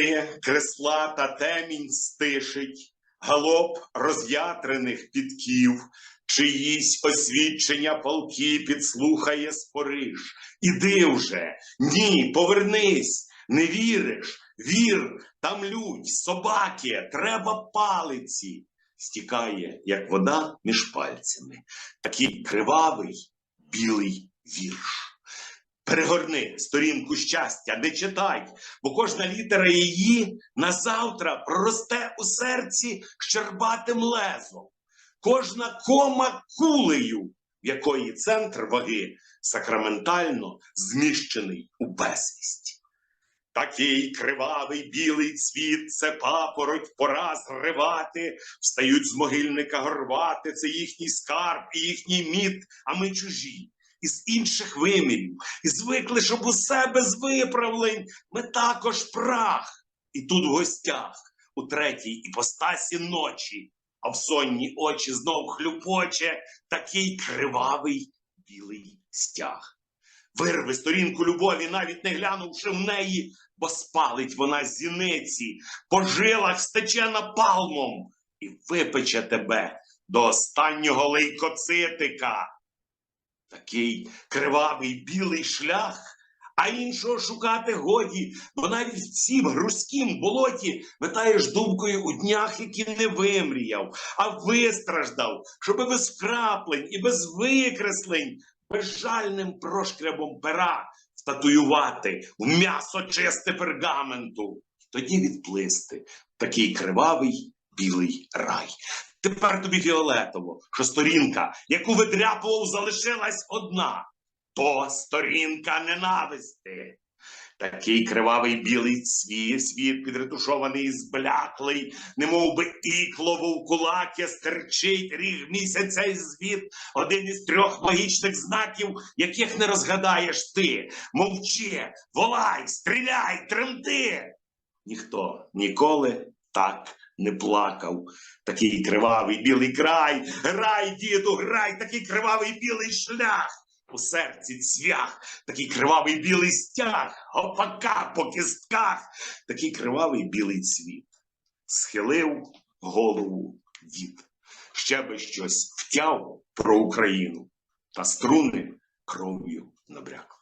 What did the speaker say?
Тумани, кресла та темінь стишить, галоп роз'ятрених підків, чиїсь освідчення полки підслухає спориш. Іди вже, ні, повернись, не віриш, вір, там людь, собаки, треба палиці. Стікає, як вода між пальцями, такий кривавий білий вірш. Перегорни сторінку щастя, не читай, бо кожна літера її назавтра проросте у серці щербатим лезом. Кожна кома кулею, в якої центр ваги сакраментально зміщений у безвість. Такий кривавий білий цвіт, це папороть, пора зривати, встають з могильника горвати, це їхній скарб і їхній мід, а ми чужі. Із інших вимірів, і звикли, щоб усе без виправлень. Ми також прах. І тут в гостях, у третій іпостасі ночі, а в сонні очі знов хлюпоче такий кривавий білий стяг. Вирви сторінку любові, навіть не глянувши в неї, бо спалить вона зіниці, по жилах стече напалмом і випече тебе до останнього лейкоцитика. Такий кривавий білий шлях, а іншого шукати годі, бо навіть в цім грузькім болоті витаєш думкою у днях, які не вимріяв, а вистраждав, щоби без вкраплень і без викреслень безжальним прошкрябом пера втатуювати в м'ясо чисте пергаменту, тоді відплисти такий кривавий білий рай. Тепер тобі фіолетово, що сторінка, яку видряпував, залишилась одна. То сторінка ненависти. Такий кривавий білий світ, світ підретушований збляклий, немов би ікло вовкулаке стерчить ріг місяця і звіт, один із трьох магічних знаків, яких не розгадаєш ти. Мовчи, волай, стріляй, тремти. Ніхто ніколи так не плакав. Такий кривавий білий край, грай, діду, грай, такий кривавий білий шлях. У серці цвях, такий кривавий білий стяг, гопака по кістках, такий кривавий білий цвіт. Схилив голову дід. Ще би щось втяв про Україну, та струни кров'ю набрякли.